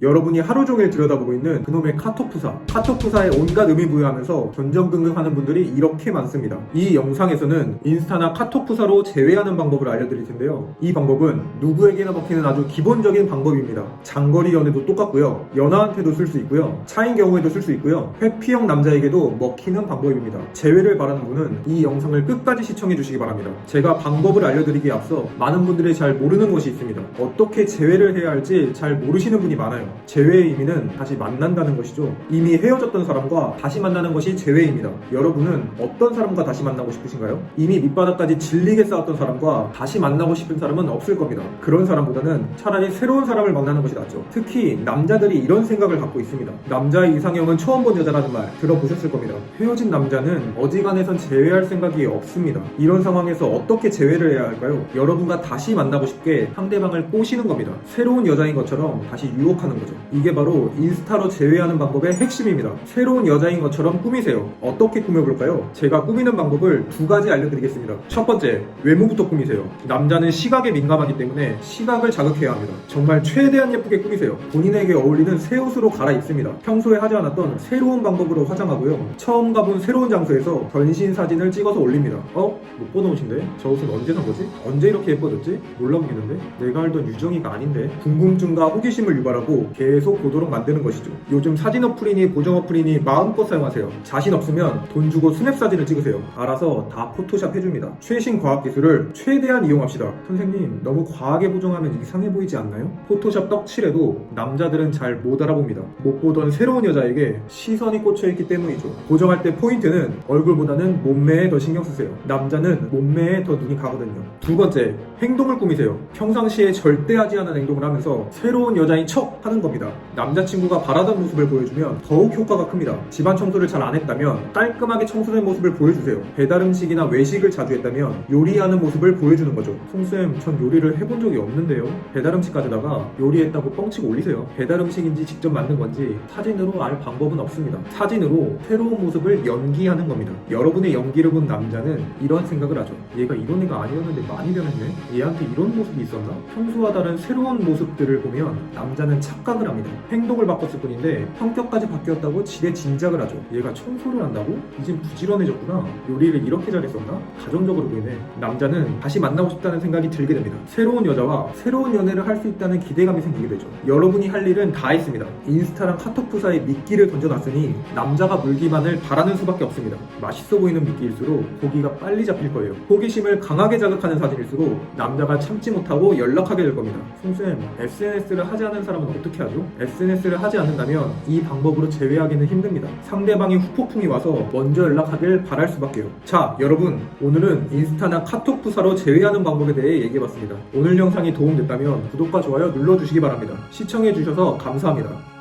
여러분이 하루 종일 들여다보고 있는 그놈의 카톡 프사. 카톡 프사에 온갖 의미 부여하면서 전전긍긍하는 분들이 이렇게 많습니다. 이 영상에서는 인스타나 카톡 프사로 제외하는 방법을 알려드릴 텐데요. 이 방법은 누구에게나 먹히는 아주 기본적인 방법입니다. 장거리 연애도 똑같고요. 연하한테도 쓸 수 있고요. 차인 경우에도 쓸 수 있고요. 회피형 남자에게도 먹히는 방법입니다. 제외를 바라는 분은 이 영상을 끝까지 시청해 주시기 바랍니다. 제가 방법을 알려드리기에 앞서 많은 분들이 잘 모르는 것이 있습니다. 어떻게 제외를 해야 할지 잘 모르시는 분이 많아요. 제외의 의미는 다시 만난다는 것이죠. 이미 헤어졌던 사람과 다시 만나는 것이 제외입니다. 여러분은 어떤 사람과 다시 만나고 싶으신가요? 이미 밑바닥까지 질리게 싸웠던 사람과 다시 만나고 싶은 사람은 없을 겁니다. 그런 사람보다는 차라리 새로운 사람을 만나는 것이 낫죠. 특히 남자들이 이런 생각을 갖고 있습니다. 남자의 이상형은 처음 본 여자라는 말 들어보셨을 겁니다. 헤어진 남자는 어지간해선 제외할 생각이 없습니다. 이런 상황에서 어떻게 제외를 해야 할까요? 여러분과 다시 만나고 싶게 상대방을 꼬시는 겁니다. 새로운 여자인 것처럼 다시 유혹하는 거죠. 이게 바로 인스타로 제외하는 방법의 핵심입니다. 새로운 여자인 것처럼 꾸미세요. 어떻게 꾸며볼까요? 제가 꾸미는 방법을 두 가지 알려드리겠습니다. 첫 번째, 외모부터 꾸미세요. 남자는 시각에 민감하기 때문에 시각을 자극해야 합니다. 정말 최대한 예쁘게 꾸미세요. 본인에게 어울리는 새 옷으로 갈아입습니다. 평소에 하지 않았던 새로운 방법으로 화장하고요. 처음 가본 새로운 장소에서 변신 사진을 찍어서 올립니다. 어? 못 보는 옷인데? 저 옷은 언제 산 거지? 언제 이렇게 예뻐졌지? 몰라보겠는데? 내가 알던 유정이가 아닌데? 궁금증과 호기심을 유발하고 계속 보도록 만드는 것이죠. 요즘 사진 어플이니 보정 어플이니 마음껏 사용하세요. 자신 없으면 돈 주고 스냅 사진을 찍으세요. 알아서 다 포토샵 해줍니다. 최신 과학 기술을 최대한 이용합시다. 선생님, 너무 과하게 보정하면 이상해 보이지 않나요? 포토샵 떡칠해도 남자들은 잘 못 알아봅니다. 못 보던 새로운 여자에게 시선이 꽂혀있기 때문이죠. 보정할 때 포인트는 얼굴보다는 몸매에 더 신경 쓰세요. 남자는 몸매에 더 눈이 가거든요. 두 번째, 행동을 꾸미세요. 평상시에 절대 하지 않은 행동을 하면서 새로운 여자인 척 하는 겁니다. 남자친구가 바라던 모습을 보여주면 더욱 효과가 큽니다. 집안 청소를 잘 안 했다면 깔끔하게 청소된 모습을 보여주세요. 배달 음식이나 외식을 자주 했다면 요리하는 모습을 보여주는 거죠. 송쌤, 전 요리를 해본 적이 없는데요. 배달 음식 가져다가 요리했다고 뻥치고 올리세요. 배달 음식인지 직접 만든 건지 사진으로 알 방법은 없습니다. 사진으로 새로운 모습을 연기하는 겁니다. 여러분의 연기를 본 남자는 이런 생각을 하죠. 얘가 이런 애가 아니었는데 많이 변했네. 얘한테 이런 모습이 있었나? 평소와 다른 새로운 모습들을 보면 남자는 착각 을 합니다. 행동을 바꿨을 뿐인데 성격까지 바뀌었다고 지레 짐작을 하죠. 얘가 청소를 한다고? 이젠 부지런해졌구나. 요리를 이렇게 잘했었나? 가정적으로 보이네. 남자는 다시 만나고 싶다는 생각이 들게 됩니다. 새로운 여자와 새로운 연애를 할 수 있다는 기대감이 생기게 되죠. 여러분이 할 일은 다 했습니다. 인스타랑 카톡 프사에 미끼를 던져놨으니 남자가 물기만을 바라는 수밖에 없습니다. 맛있어 보이는 미끼일수록 고기가 빨리 잡힐 거예요. 호기심을 강하게 자극하는 사진일수록 남자가 참지 못하고 연락하게 될 겁니다. 송쌤, SNS를 하지 않은 사람은 어떻게 하죠? SNS를 하지 않는다면 이 방법으로 제외하기는 힘듭니다. 상대방이 후폭풍이 와서 먼저 연락하길 바랄 수밖에요. 자, 여러분, 오늘은 인스타나 카톡 부사로 제외하는 방법에 대해 얘기해봤습니다. 오늘 영상이 도움됐다면 구독과 좋아요 눌러주시기 바랍니다. 시청해주셔서 감사합니다.